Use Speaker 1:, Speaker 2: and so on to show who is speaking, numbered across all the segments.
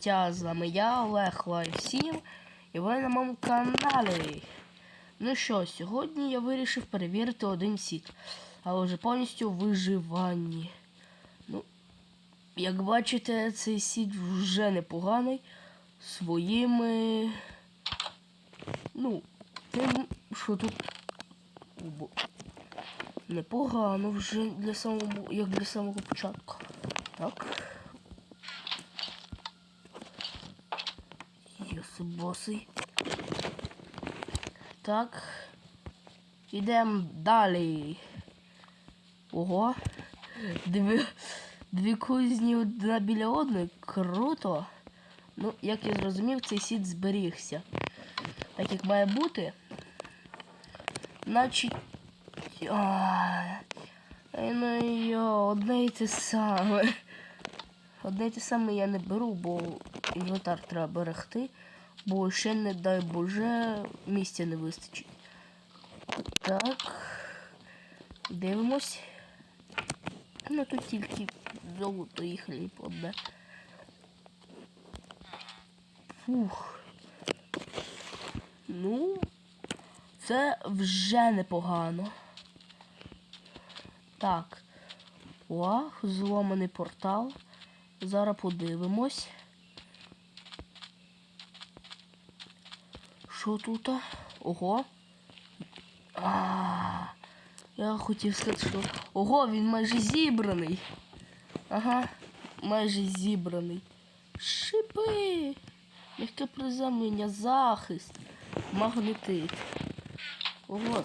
Speaker 1: життя. З вами я, Олег Лайсів, і ви на моєму каналі. Ну що, сьогодні я вирішив перевірити один сіт, але вже повністю у виживанні. Ну, як бачите, цей сіт вже непоганий своїми. Ну, тим, що тут непогано вже для самого, як для самого початку. Так. Босий. Так. Ідемо далі. Ого. Дві, дві кузні одна біля одної. Круто. Ну, як я зрозумів, цей сіт зберігся. Так як має бути. Значить. А, ну йо, одне і те саме. Одне і те саме я не беру, бо інвентар треба берегти, бо ще не дай Боже місця не вистачить. Так. Дивимось. Ну тут тільки золото і хліб одне. Фух. Ну, це вже непогано. Так. О, зломаний портал. Зараз подивимось. Що тут? Ого. А, я хотів сказати, що. Ого, він майже зібраний. Ага, майже зібраний. Шипи! Мягке приземлення, захист, магнетит. Ого.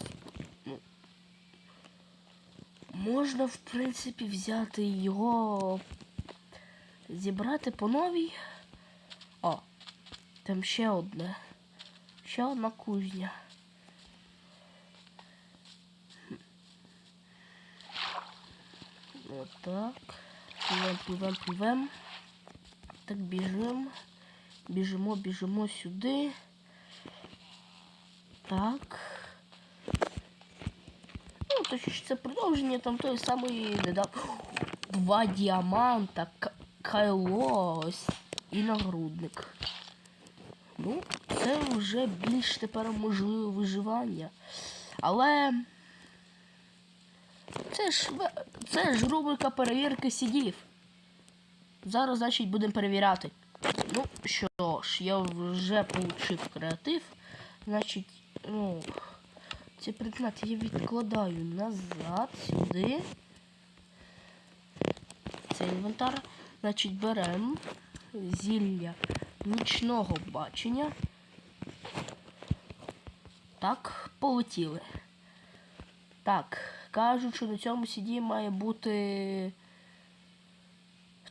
Speaker 1: Можна, в принципі, взяти його, зібрати по новій. О, там ще одне. Ще одна кузня. Отак. Пливем, пливем, пливем. Так, біжимо. Біжимо, біжимо сюди. Так. Ну, точніше, це продовження там той самий не. Два діаманта, кайло і нагрудник. Ну, це вже більш тепер можливе виживання. Але це ж це ж рубрика перевірки сідів. Зараз, значить, будемо перевіряти. Ну що ж, я вже получив креатив. Значить, ну, ці предмети я відкладаю назад сюди. Цей інвентар. Значить, беремо зілля нічного бачення. Так, полетіли. Так, кажуть, що на цьому сіді має бути.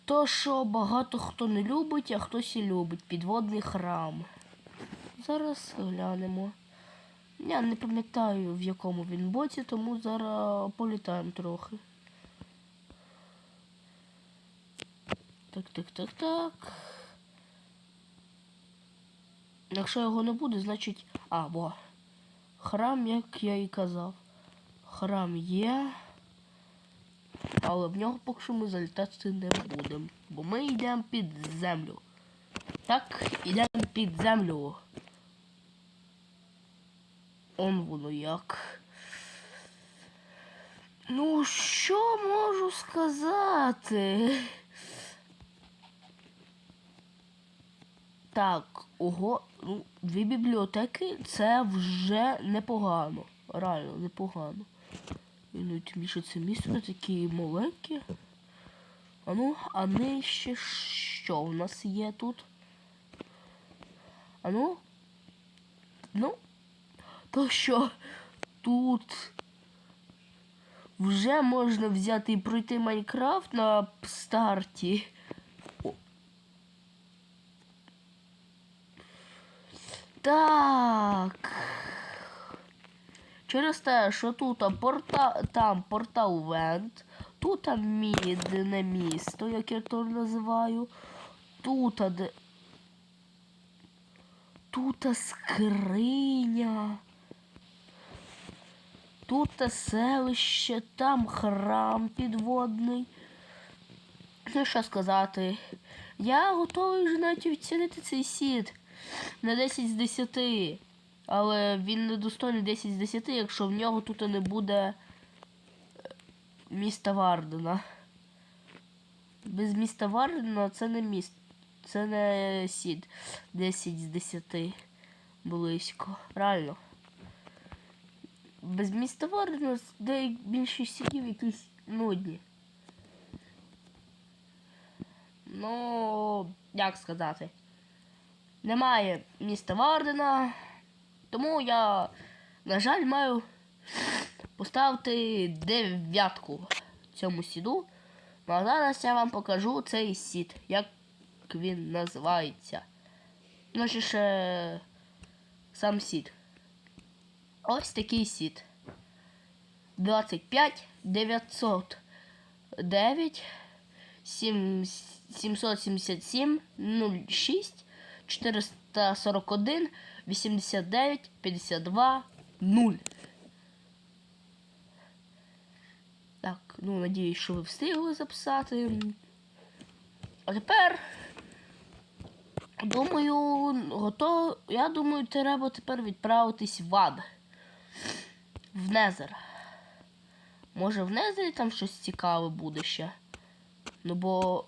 Speaker 1: То, що багато хто не любить, а хтось і любить. Підводний храм. Зараз глянемо. Я не пам'ятаю в якому він боці, тому зараз політаємо трохи. Так, так, так, так. Якщо його не буде, значить... А, бо. Храм, як я і казав. Храм є. Але в нього поки що ми залітати не будемо. Бо ми йдемо під землю. Так, йдемо під землю. Он воно як. Ну, що можу сказати? Так, ого, ну, дві бібліотеки це вже непогано. Реально непогано. І ну, тим більше це місто такі маленькі. А ну, а нижче що у нас є тут? А ну? Ну? То що тут вже можна взяти і пройти Майнкрафт на старті. О. Так. Через те, що тут порта... там портал Вент, тут мідне місто, як я то називаю. Тут де. Тут скриня. Тут селище, там храм підводний. Ну, що сказати, Я готовий вже навіть відцінити цей сіт на 10 з 10. Але він не достойний 10 з 10, якщо в нього тут не буде е, міста Вардена. Без міста Вардена це не міст. Це не сід 10 з 10. Близько. Реально. Без міста Вардена де більшість сідів якісь нудні. Ну, як сказати. Немає міста Вардена. Тому я, на жаль, маю поставити дев'ятку цьому сіду. Ну а зараз я вам покажу цей сід, як він називається. Ну, сам сід. Ось такий сід. 25 909 777 06 441 89 52 0. Так, ну надіюсь, що ви встигли записати. А тепер. Думаю, готов. Я думаю, треба тепер відправитись в ад. В Незер. Може в Незері там щось цікаве буде ще. Ну бо.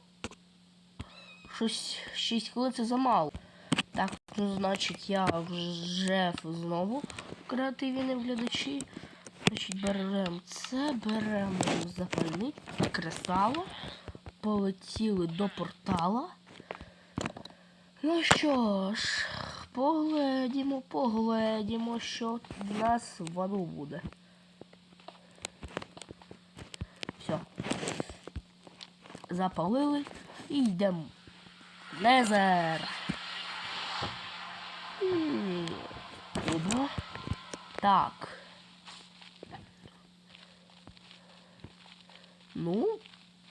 Speaker 1: Щось 6 хвилин це замало. Так, ну значить я вже знову не глядачі. Значить, беремо це, беремо запальник, кресало, полетіли до портала. Ну що ж, поглядімо, поглядімо, що в нас в аду буде. Все. Запалили і йдемо. Незер. Так. Ну,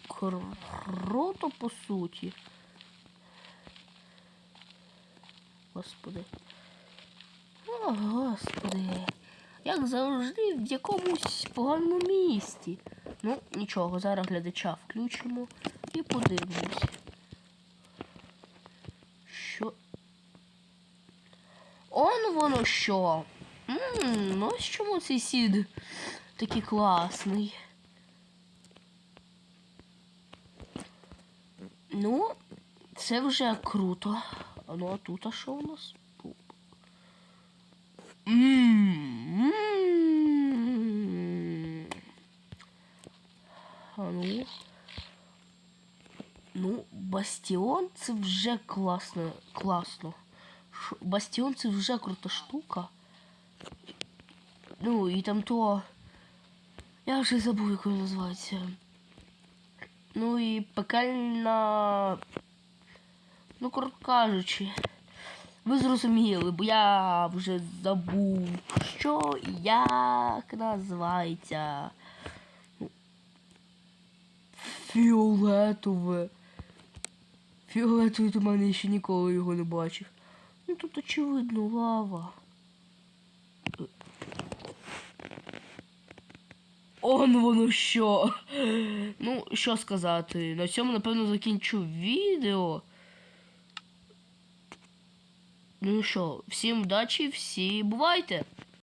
Speaker 1: круто по суті. Господи. О, господи. Як завжди в якомусь поганому місті. Ну, нічого, зараз глядача включимо і подивимось. Що? Он воно що? Ммм, ось чому цей сід такий класний. Ну, це вже круто. Ну а тут а що у нас? М, м. А ну. Ну, бастіон це вже класно. класно. Бастіон це вже крута штука. Ну, і там то. Я вже забув, як він називається. Ну і пекельна. Ну, коротко кажучи. Ви зрозуміли, бо я вже забув, що і як називається. Фіолетове. Фіолетове до мене ще ніколи його не бачив. Ну тут очевидно лава. Он воно що. Ну, що сказати. На цьому, напевно, закінчу відео. Ну що, всім вдачі, всі бувайте!